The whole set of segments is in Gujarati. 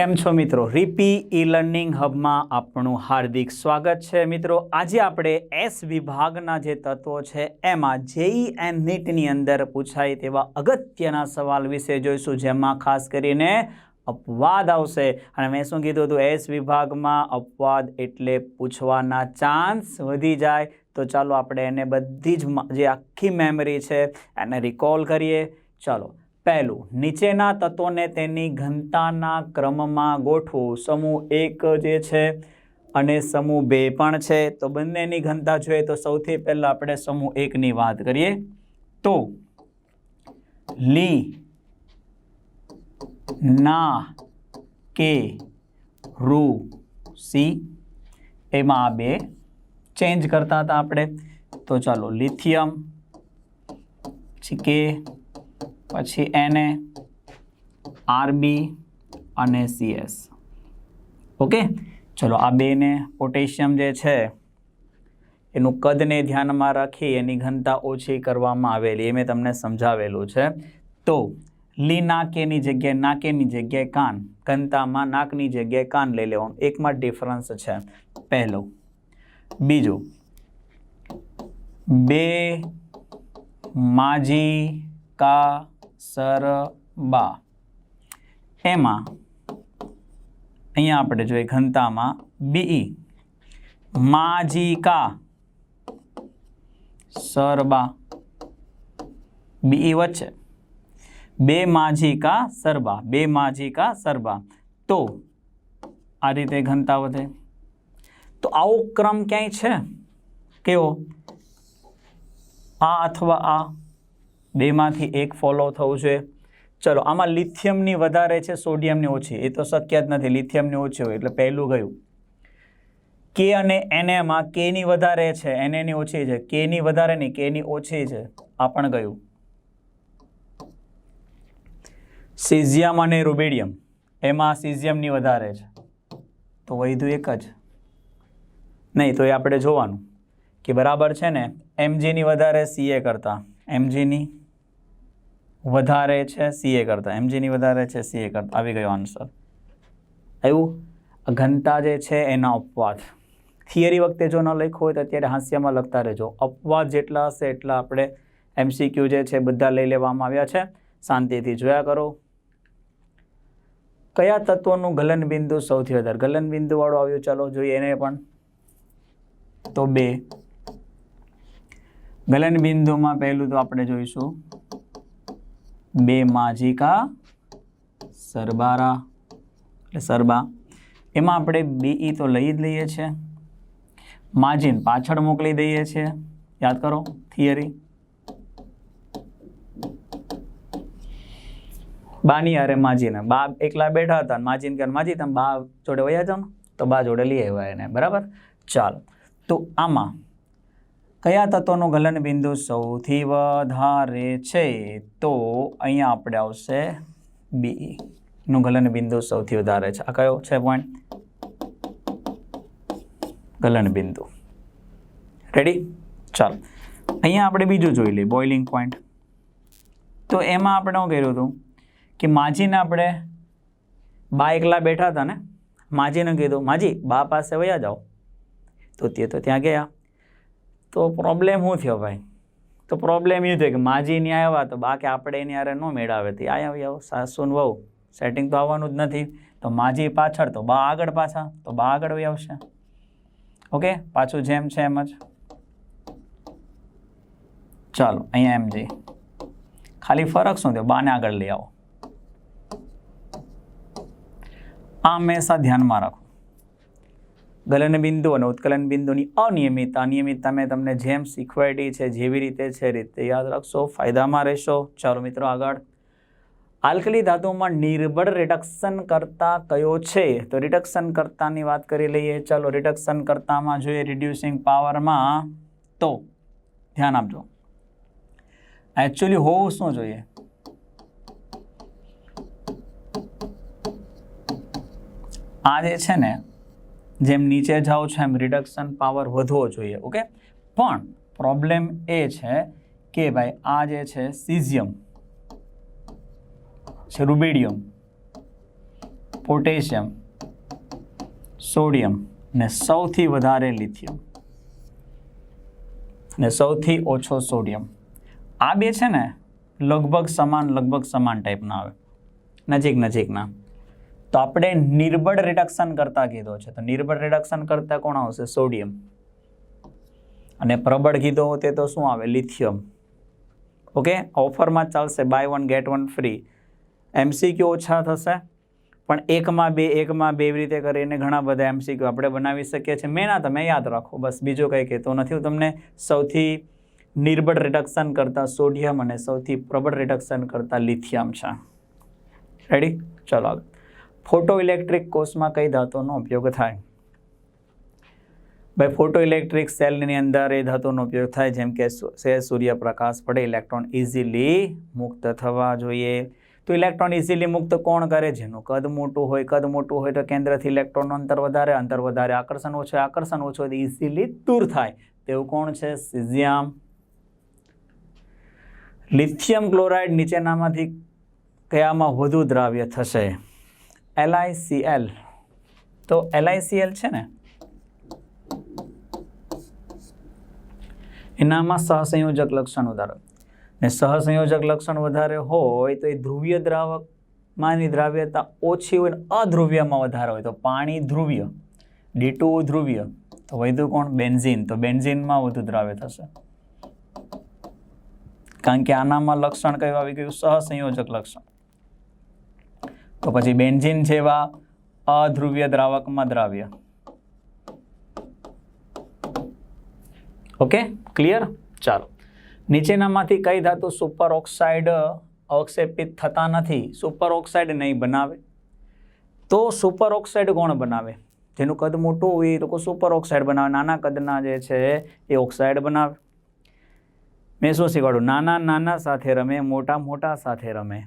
કેમ છો મિત્રો? રીપી ઈ લર્નિંગ હબમાં આપણું હાર્દિક સ્વાગત છે. મિત્રો, આજે આપણે એસ વિભાગના જે તત્વો છે, એમાં જેઈ એન્ડ નીટની અંદર પૂછાય તેવા અગત્યના સવાલ વિશે જોઈશું, જેમાં ખાસ કરીને અપવાદ આવશે. અને મેં શું કીધું હતું? એસ વિભાગમાં અપવાદ એટલે પૂછવાના ચાન્સ વધી જાય. તો ચાલો આપણે એને બધી જ જે આખી મેમરી છે, એને રિકોલ કરીએ. ચાલો પહેલું, નીચેના તત્વોને તેની ઘનતાના ક્રમમાં ગોઠવું. સમૂહ એક જે છે અને સમૂહ બે પણ છે. તો બંનેની ઘનતા જોઈએ તો સૌથી પહેલાં આપણે સમૂહ એકની વાત કરીએ. તો, લી, ના, કે, રૂ, સી, એમાં આ બે ચેન્જ કરતા હતા આપણે. તો ચાલો, લિથિયમ કે પછી એને આરબી અને સીએસ. ઓકે? ચલો, આ બેને પોટેશિયમ જે છે, એનું કદને ધ્યાનમાં રાખી એની ઘનતા ઓછી કરવામાં આવેલી. એ મેં તમને સમજાવેલું છે. તો, લી નાકેની જગ્યાએ નાકેની જગ્યાએ કાન, ઘનતામાં નાકની જગ્યાએ કાન લઈ લેવાનું. એકમાં ડિફરન્સ છે. પહેલો. બીજું. બે માજી કા સર બા એમાં અહીંયા આપણે જોઈએ ઘનતામાં બીઈ માજીકા. સરબા. બીઈ વચ્ચે. બે માજીકા, સરબા. બે માજીકા, સરબા. તો આ રીતે ઘનતા વધે. તો આવો ક્રમ ક્યાંય છે? કેવો? આ અથવા આ. બેમાંથી એક ફોલો થવું જોઈએ. ચલો, આમાં લિથિયમની વધારે છે, સોડિયમની ઓછી. એ તો શક્ય જ નથી. લિથિયમની ઓછી હોય, એટલે પહેલું ગયું. કે અને એનેમાં કેની વધારે છે એનેની ઓછી છે. કેની વધારે નહીં કેની ઓછી છે. આ પણ ગયું. સિઝિયમ અને રૂબિડિયમ એમાં સિઝિયમની વધારે છે. તો વધ્યું એક જ. નહીં, તો એ આપણે જોવાનું. કે બરાબર છે ને? એમજીની વધારે સીએ કરતાં. એમજીની વધારે છે સીએ કરતાં. એમજીની વધારે છે સીએ કરતાં. આવી ગયો આન્સર આવ્યું ઘનતા જે છે એના અપવાદ. થિયરી વખતે જો ન લખ્યું હોય તો અત્યારે હાસ્યમાં લખતા રહેજો. અપવાદ જેટલા હશે એટલા આપણે એમસીક્યુ જે છે બધા લઈ લેવામાં આવ્યા છે. શાંતિથી જોયા કરો. કયા તત્વોનું ગલન બિંદુ સૌથી વધારે? ગલનબિંદુવાળું આવ્યું, ચાલો જોઈએ એને પણ. તો બે. ગલન બિંદુમાં પહેલું તો આપણે જોઈશું. બે માજીકા સરબારા. એટલે સરબા. એમાં આપણે બીઈ તો લઈ જ લઈએ છીએ માજીન પાછળ મોકલી દઈએ છીએ યાદ કરો, થિયરી. બાની અરે માજીને. બા એકલા બેઠા હતા માજીને કે માજી, તમે બા જોડે વયા જાઓ તો બા જોડે લઈ આવ્યા એને. બરાબર? ચાલો. તો આમાં કયા તત્વનું ગલન બિંદુ સૌથી વધારે છે? તો અહીંયા આપણે આવશે બી નું ગલન બિંદુ સૌથી વધારે છે. આ કયો છે પોઈન્ટ ગલન બિંદુ રેડી ચાલો. અહીંયા આપણે બીજું જોઈ લઈએ બોઇલિંગ પોઈન્ટ તો એમાં આપણે શું કર્યું હતું? કે માજીને આપણે બા એકલા બેઠા હતા ને? માજીને કીધું, માજી, બા પાસે વયા જાઓ. તો તે તો ત્યાં ગયા. તો પ્રોબ્લેમ શું થયો ભાઈ? તો પ્રોબ્લેમ એ થયો કે માજી ન્યાય આવ્યા તો બાકી આપણે એની યારે ન મેળાવે તે. આવી આવો, સાસુ ને વહુ. સેટિંગ તો આવવાનું જ નથી. તો માજી પાછળ, તો બા આગળ પાછા, તો બા આગળ વહી આવશે. ઓકે પાછું જેમ છે એમ જ. ચાલો, અહીંયા એમ જઈ ખાલી ફરક શું થયો? બાને આગળ લઈ આવો. આ હંમેશા ધ્યાનમાં રાખો. ગલન બિંદુ અને ઉત્કલન બિંદુની અનિયમિત અનિયમિતતા મેં તમને જેમ શીખવાડી છે, જેવી રીતે છે રીતે યાદ રાખશો, ફાયદામાં રહેશો. ચાલો મિત્રો આગળ. આલ્કલી ધાતુમાં નિર્બળ રિડક્શન કરતા કયો છે? તો રિડક્શન કરતાની વાત કરી લઈએ. ચાલો રિડક્શન કરતામાં જોઈએ રિડ્યુસિંગ પાવરમાં તો ધ્યાન આપજો. એકચ્યુઅલી હોવું શું જોઈએ? આ જે છે ને જેમ નીચે જાઓ છો, એમ રિડક્શન પાવર વધવો જોઈએ ઓકે પણ પ્રોબ્લેમ એ છે કે ભાઈ, આ જે છે સિઝિયમ છે રૂબેડિયમ પોટેશિયમ સોડિયમ ને સૌથી વધારે લિથિયમ ને સૌથી ઓછો સોડિયમ આ બે છે ને, લગભગ સમાન લગભગ સમાન ટાઈપના આવે. નજીક, નજીકના. તો આપણે નિર્બળ રિડક્શન કરતા કીધો છે. તો નિર્બળ રિડક્શન કરતા કોણ આવશે? સોડિયમ અને પ્રબળ કીધો તે તો શું આવે? લિથિયમ ઓકે ઓફરમાં ચાલશે buy one get one free MCQ ઓછા થશે. પણ એકમાં બે એકમાં બે રીતે કરીને ઘણા બધા એમસીક્યુ આપણે બનાવી શકીએ છીએ. મેં ના, તમે યાદ રાખો. બસ બીજું કંઈ કહેતો નથી. હું તમને સૌથી નિર્બળ રિડક્શન કરતા સોડિયમ અને સૌથી પ્રબળ રિડક્શન કરતા લિથિયમ છે. રેડી ચલો આગળ. ફોટો ઇલેક્ટ્રિક કોષમાં કઈ ધાતુનો ઉપયોગ થાય? ભાઈ ફોટો ઇલેક્ટ્રિક સેલની અંદર એ ધાતુનો ઉપયોગ થાય, જેમ કે સૂર્યપ્રકાશ પડે, ઇલેક્ટ્રોન ઇઝીલી મુક્ત થવા જોઈએ. તો ઇલેક્ટ્રોન ઇઝીલી મુક્ત કોણ કરે? જેનું કદ મોટું હોય, કદ મોટું હોય તો કેન્દ્રથી ઇલેક્ટ્રોનનું અંતર વધારે અંતર વધારે આકર્ષણ ઓછું આકર્ષણ ઓછું હોય તો ઇઝીલી દૂર થાય. તેવું કોણ છે? સિઝિયમ. લિથિયમ ક્લોરાઇડ નીચેનામાંથી કયામાં વધુ દ્રાવ્ય થશે? LiCl તો LiCl છે ને? એનામાં સહસંયોજક લક્ષણ વધારે. ને સહસંયોજક લક્ષણ વધારે હોય તો એ ધ્રુવીય દ્રાવકમાંની દ્રાવ્યતા ઓછી હોય ને અધ્રુવ્યમાં વધારે હોય. તો પાણી ધ્રુવ્ય ડી ટુ ધ્રુવ્ય, તો વધુ કોણ? બેન્ઝીન. તો બેન્ઝીનમાં વધુ દ્રાવ્ય થશે. કારણ કે આનામાં લક્ષણ કયું આવી ગયું? સહસંયોજક લક્ષણ. તો પછી બેન્ઝીન જેવા અધ્રુવ્ય દ્રાવકમાં દ્રાવ્ય. ઓકે ક્લિયર ચાલો. નીચેનામાંથી કઈ ધાતુ સુપર ઓક્સાઇડ અવક્ષેપિત થતા નથી સુપર ઓક્સાઇડ નહીં બનાવે? તો સુપર ઓક્સાઇડ કોણ બનાવે? જેનું કદ મોટું હોય એ લોકો સુપર ઓક્સાઇડ બનાવે. નાના કદના જે છે એ ઓક્સાઇડ બનાવે. મેં શું શીખવાડું નાના નાના સાથે રમે, મોટા મોટા સાથે રમે.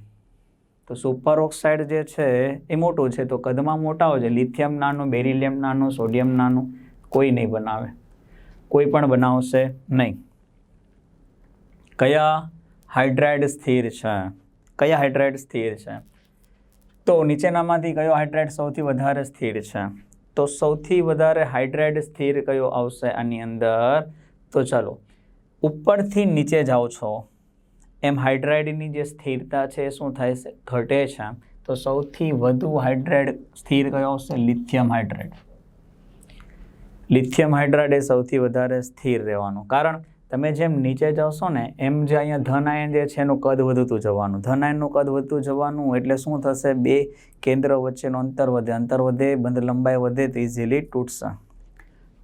તો સુપર ઓક્સાઇડ જે છે, એ મોટું છે. તો કદમાં મોટા હોય છે. લિથિયમ નાનું, બેરિલિયમ નાનું, સોડિયમ નાનું, કોઈ નહીં બનાવે. કોઈ પણ બનાવશે નહીં. કયા હાઇડ્રાઇડ સ્થિર છે? કયા હાઇડ્રાઇડ સ્થિર છે? તો નીચેનામાંથી કયો હાઇડ્રાઇડ સૌથી વધારે સ્થિર છે? તો સૌથી વધારે હાઇડ્રાઇડ સ્થિર કયો આવશે આની અંદર? તો ચાલો, ઉપરથી નીચે જાઓ છો. એમ હાઇડ્રાઇડની જે સ્થિરતા છે, શું થાય છે? ઘટે છે તો સૌથી વધુ હાઇડ્રાઇડ સ્થિર કયો આવશે? Lithium hydride. લિથિયમ હાઇડ્રાઇડ એ સૌથી વધારે સ્થિર રહેવાનું. કારણ તમે જેમ નીચે જશો ને, એમ જે અહીંયા ધન આયન જે છે એનું કદ વધતું જવાનું. ધન આયનનું કદ વધતું જવાનું એટલે શું થશે? બે કેન્દ્ર વચ્ચેનું અંતર વધે. અંતર વધે, બંધ લંબાઈ વધે તો ઇઝીલી તૂટશે.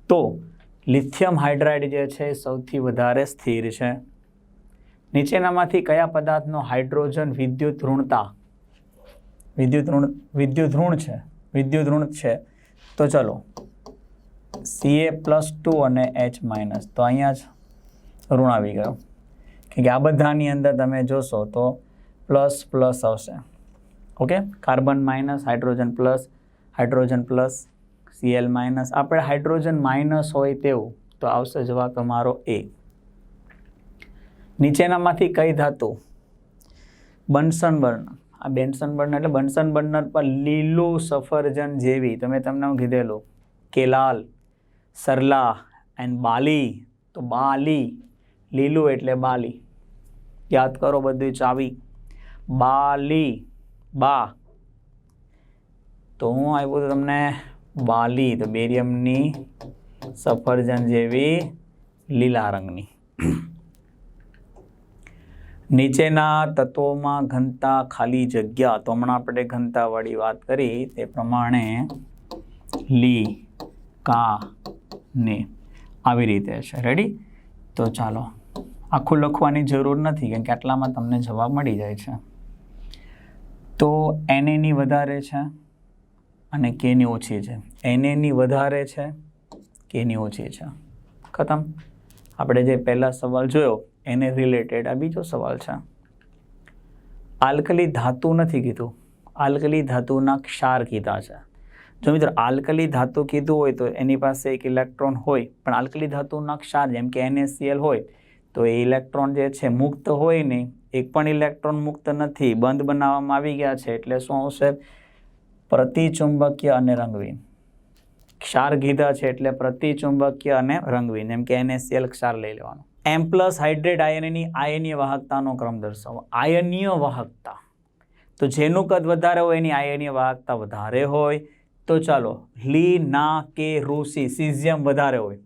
તો લિથિયમ હાઇડ્રાઇડ જે છે સૌથી વધારે સ્થિર છે. નીચેનામાંથી કયા પદાર્થનો હાઇડ્રોજન વિદ્યુત ઋણતા? વિદ્યુત ઋણ વિદ્યુત ઋણ છે, વિદ્યુત ઋણ છે. તો ચલો સીએ પ્લસ ટુ અને એચ માઇનસ તો અહીંયા જ ઋણ આવી ગયો. કે આ બધાની અંદર તમે જોશો તો પ્લસ પ્લસ આવશે. Okay? Carbon minus hydrogen plus hydrogen plus CL minus આપણે હાઇડ્રોજન માઇનસ હોય તેવું, તો આવશે જવાબ તમારો એ નીચેનામાંથી કઈ ધાતુ? Bunsen burner. આ બેન્સન બર્નર એટલે બન્સન બર્નર પર લીલું સફરજન જેવી તમે તમને હું કીધેલું, કેલાલ, સરલા એન્ડ બાલી, તો બાલી, લીલું એટલે બાલી. યાદ કરો બધું ચાવી. બાલી, બા. તો હું આવ્યું તો તમને બાલી, તો બેરિયમની સફરજન જેવી લીલા રંગની. નીચેના તત્વોમાં ઘનતા ખાલી જગ્યા, તો હમણાં આપણે ઘનતાવાળી વાત કરી, તે પ્રમાણે લી, કા, ને આવી રીતે છે રેડી તો ચાલો. આખું લખવાની જરૂર નથી, કેમ કે આટલામાં તમને જવાબ મળી જાય છે. તો એનએની વધારે છે અને કેની ઓછી છે. એનએની વધારે છે કેની ઓછી છે. ખતમ. આપણે જે પહેલાં સવાલ જોયો એને રિલેટેડ આ બીજો સવાલ છે. આલ્કલી ધાતુ નથી કીધું. આલ્કલી ધાતુના ક્ષાર કીધા છે. જો મિત્રો આલ્કલી ધાતુ કીધું હોય તો એની પાસે એક ઇલેક્ટ્રોન હોય, પણ આલ્કલી ધાતુના ક્ષાર જેમ કે NaCl હોય, તો એ ઇલેક્ટ્રોન જે છે મુક્ત હોય નહીં. એક પણ ઇલેક્ટ્રોન મુક્ત નથી. બંધ બનાવવામાં આવી ગયા છે. એટલે શું આવશે? પ્રતિચુંબકીય અને રંગવીન. ક્ષાર કીધા છે એટલે પ્રતિચુંબકીય અને રંગવીન. જેમ કે NaCl ક્ષાર લઈ લેવાનો. એમ પ્લસ હાઇડ્રેટ આયનની આયનીય વાહકતાનો ક્રમ દર્શાવો. આયનીય વાહકતા. તો જેનું કદ વધારે હોય એની આયનીય વાહકતા વધારે હોય. તો ચાલો, લી, ના, કે રૂસી સિઝિયમ વધારે હોય.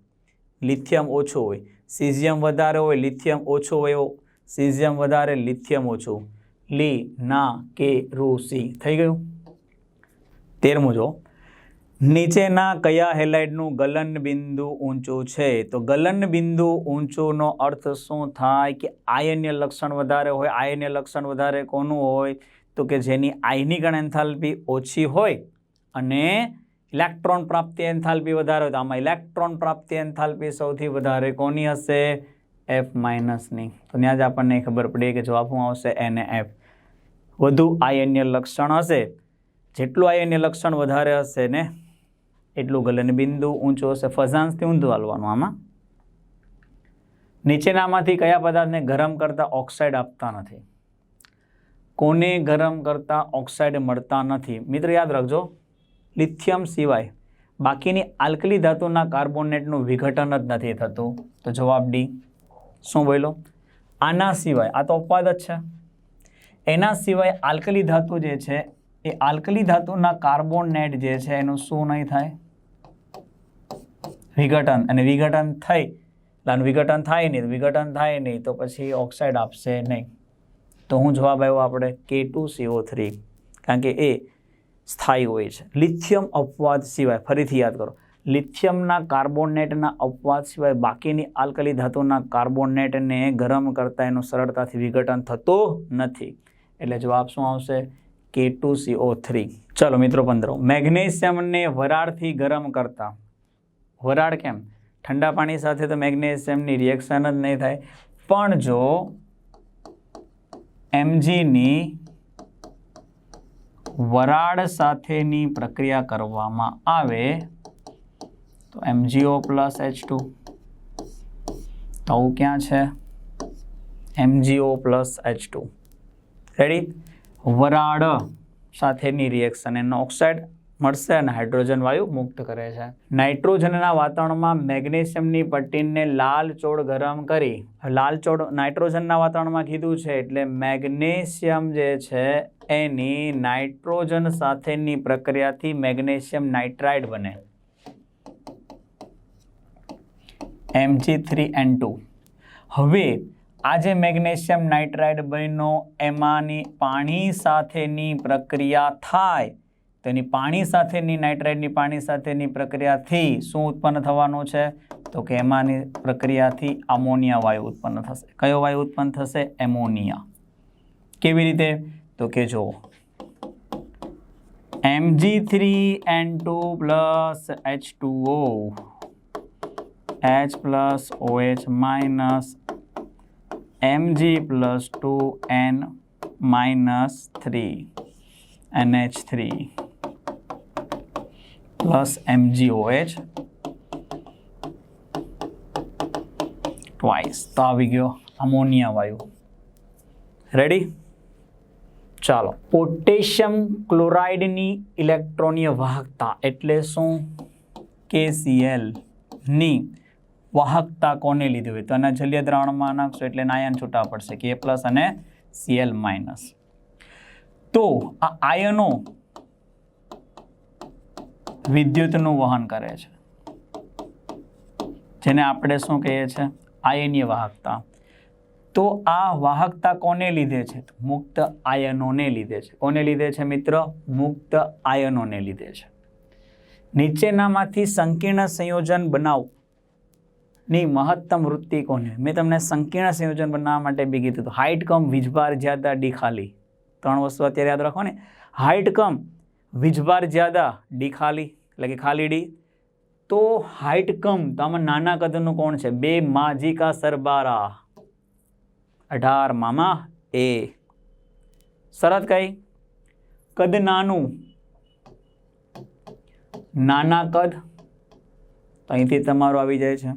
લિથિયમ ઓછું હોય. સિઝિયમ વધારે હોય, લિથિયમ ઓછું હોય સિઝિયમ વધારે, લિથિયમ ઓછું. લી, ના, કે રૂસી થઈ ગયું? તેરમું જો. નીચેના કયા હેલાઇડનું ગલન બિંદુ ઊંચું છે? તો ગલન બિંદુ ઊંચુંનો અર્થ શું થાય કે આયન્ય લક્ષણ વધારે હોય? આયન્ય લક્ષણ વધારે કોનું હોય? તો કે જેની આયનિક એન્થાલ્પી ઓછી હોય અને ઇલેક્ટ્રોન પ્રાપ્તિ એન્થાલ્પી વધારે હોય. તો આમાં ઇલેક્ટ્રોન પ્રાપ્તિ એન્થાલ્પી સૌથી વધારે કોની હશે? એફ માઇનસની તો ત્યાં જ આપણને ખબર પડી કે જવાબમાં આવશે? એને એફ વધુ આયન્ય લક્ષણ હશે. જેટલું આયન્ય લક્ષણ વધારે હશે ને એટલું ગલનબિંદુ બિંદુ ઊંચું હશે ફઝાન્સથી ઊંધું હાલવાનું આમાં. નીચેનામાંથી કયા પદાર્થને ગરમ કરતા ઓક્સાઇડ આપતા નથી? કોને ગરમ કરતા ઓક્સાઇડ મળતા નથી? મિત્ર, યાદ રાખજો, લિથિયમ સિવાય બાકીની આલ્કલી ધાતુના કાર્બોનેટનું વિઘટન જ નથી થતું. તો જવાબ ડી. શું બોલો આના સિવાય, આ તો અપવાદ જ છે. એના સિવાય આલ્કલી ધાતુ જે છે, એ આલ્કલી ધાતુના કાર્બોનેટ જે છે, એનું શું નહીં થાય? વિઘટન અને વિઘટન થઈ એટલે વિઘટન થાય નહીં વિઘટન થાય નહીં, તો પછી ઓક્સાઇડ આપશે નહીં. તો હું જવાબ આવ્યો આપણે કે ટુ સીઓ થ્રી કારણ કે એ સ્થાયી હોય છે. લિથિયમ અપવાદ સિવાય, ફરીથી યાદ કરો, લિથિયમના કાર્બોનેટના અપવાદ સિવાય બાકીની આલ્કલી ધાતુના કાર્બોનેટને ગરમ કરતાં એનું સરળતાથી વિઘટન થતું નથી. એટલે જવાબ શું આવશે? કે ટુ સીઓ થ્રી ચલો મિત્રો, પંદર. મેગ્નેશિયમને વરાળથી ગરમ કરતા. વરાળ કેમ? ઠંડા પાણી સાથે તો મેગ્નેશિયમની રિએક્શન જ નહીં થાય. પણ જો એમજીની વરાળ સાથેની પ્રક્રિયા કરવામાં આવે, તો એમજીઓ પ્લસ એચ ટુ તો ક્યાં છે? MGO plus H two ready વરાળ સાથેની રિએક્શન એનો ઓક્સાઇડ મળશે અને હાઇડ્રોજન વાયુ મુક્ત કરે છે. નાઇટ્રોજનના વાતાવરણમાં મેગ્નેશિયમની પટ્ટીને લાલ ચોળ ગરમ કરી, લાલ ચોળ નાઇટ્રોજનના વાતાવરણમાં કીધું છે એટલે મેગ્નેશિયમ જે છે એની નાઇટ્રોજન સાથેની પ્રક્રિયાથી મેગ્નેશિયમ નાઇટ્રાઇડ બને. એમજી થ્રી એન ટુ હવે આ જે મેગ્નેશિયમ નાઇટ્રાઇડ બન્યો, એમાંની પાણી સાથેની પ્રક્રિયા થાય તો એની પાણી સાથેની નાઇટ્રાઇડની પાણી સાથેની પ્રક્રિયાથી શું ઉત્પન્ન થવાનું છે? તો કે એમાંની પ્રક્રિયાથી અમોનિયા વાયુ ઉત્પન્ન થશે. કયો વાયુ ઉત્પન્ન થશે? એમોનિયા કેવી રીતે? તો કે જો MG three N two plus H two O H plus O H minus MG plus two N minus three N H three plus MG O H twice તો આવી ગયો અમોનિયા વાયુ. રેડી ચાલો. પોટેશિયમ ક્લોરાઇડની ઇલેક્ટ્રોનીય વાહકતા એટલે શું? કેસીએલની વાહકતા કોને લીધી હોય? તો એના જલીય દ્રાવણમાં નાખશો એટલે આયન છૂટા પડશે. કે પ્લસ અને સીએલ માઇનસ તો આ આયનો વિદ્યુતનું વહન કરે છે. જેને આપણે શું કહીએ છીએ આયનીય વાહકતા. તો આ વાહકતા કોને લીધે છે? મુક્ત આયનોને લીધે છે. કોને લીધે છે મિત્ર? મુક્ત આયનોને લીધે છે. નીચેનામાંથી સંકીર્ણ સંયોજન બનાવ. મહત્તમ વૃત્તિ કોને? મેં તમને સંકીર્ણ સંયોજન બનાવવા માટે બી કીધું હાઇટ કમ વીજભાર જ્યાદા ડી ખાલી. ત્રણ વસ્તુ અત્યારે યાદ રાખો ને. હાઇટ કમ વીજભાર જ્યાદા, ડી ખાલી, એટલે કે ખાલી ડી. તો હાઇટ કમ, તો આમાં નાના કદનું કોણ છે? બે માજીકા સરબારા. અઢાર મામા, એ. શરત કઈ? કદ નાનું? નાના કદ? અહીંથી તમારું આવી જાય છે.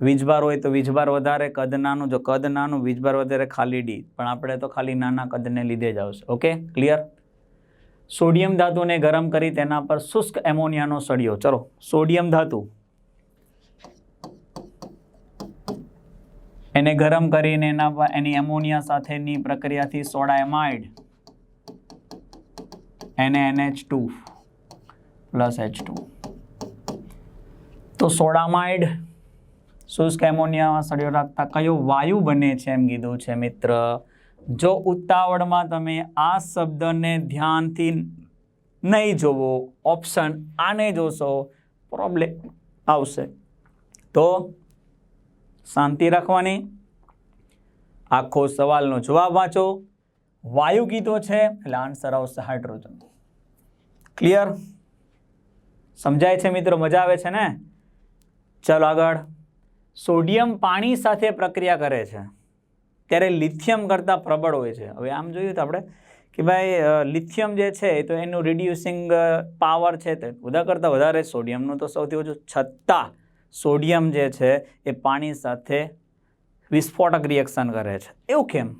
વીજભાર હોય તો વીજભાર વધારે, કદ નાનું, જો કદ નાનું વીજભાર વધારે, ખાલી ડી. પણ આપણે તો ખાલી નાના કદને લીધે જ આવશે. ઓકે ક્લિયર સોડિયમ ધાતુને ગરમ કરી તેના પર શુષ્ક એમોનિયાનો સળિયો. ચલો, સોડિયમ ધાતુ. એને ગરમ કરીને એના પર એની એમોનિયા સાથેની પ્રક્રિયાથી સોડા એમાઇડ. એને NH two plus H two. તો સોડામાઇડ શુષ્ક એમોનિયામાં સળિયો રાખતા કયો વાયુ બને છે એમ કીધું છે મિત્ર? જો ઉતાવળમાં તમે આ શબ્દને ધ્યાનથી નહીં જોવો ઓપ્શન આને જોશો પ્રોબ્લેમ આવશે. તો શાંતિ રાખવાની. આખો સવાલનો જવાબ વાંચો. વાયુ કીધો છે, એટલે આન્સર આવશે હાઇડ્રોજન ક્લિયર સમજાય છે મિત્રો? મજા આવે છે ને? ચાલો આગળ. સોડિયમ પાણી સાથે પ્રક્રિયા કરે છે. ત્યારે લિથિયમ કરતાં પ્રબળ હોય છે. હવે આમ જોઈએ તો આપણે કે ભાઈ લિથિયમ જે છે તો એનું રિડ્યુસિંગ પાવર છે તે બધા કરતાં વધારે. સોડિયમનું તો સૌથી ઓછું. છતાં સોડિયમ જે છે એ પાણી સાથે વિસ્ફોટક રિએક્શન કરે છે. એવું કેમ?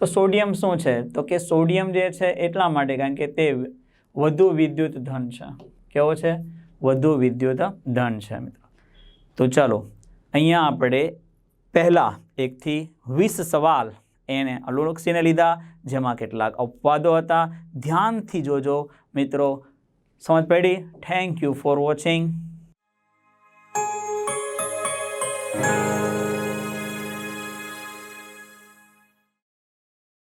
તો સોડિયમ શું છે? તો કે સોડિયમ જે છે એટલા માટે કારણ કે તે વધુ વિદ્યુત ધન છે. કેવો છે? વધુ વિદ્યુત ધન છે, મિત્રો. તો ચાલો, અહીંયા આપણે પહેલાં એકથી વીસ સવાલ એને અનુલક્ષીને લીધા, જેમાં કેટલાક અપવાદો હતા. ધ્યાનથી જોજો મિત્રો. સમજ પડી? Thank you for watching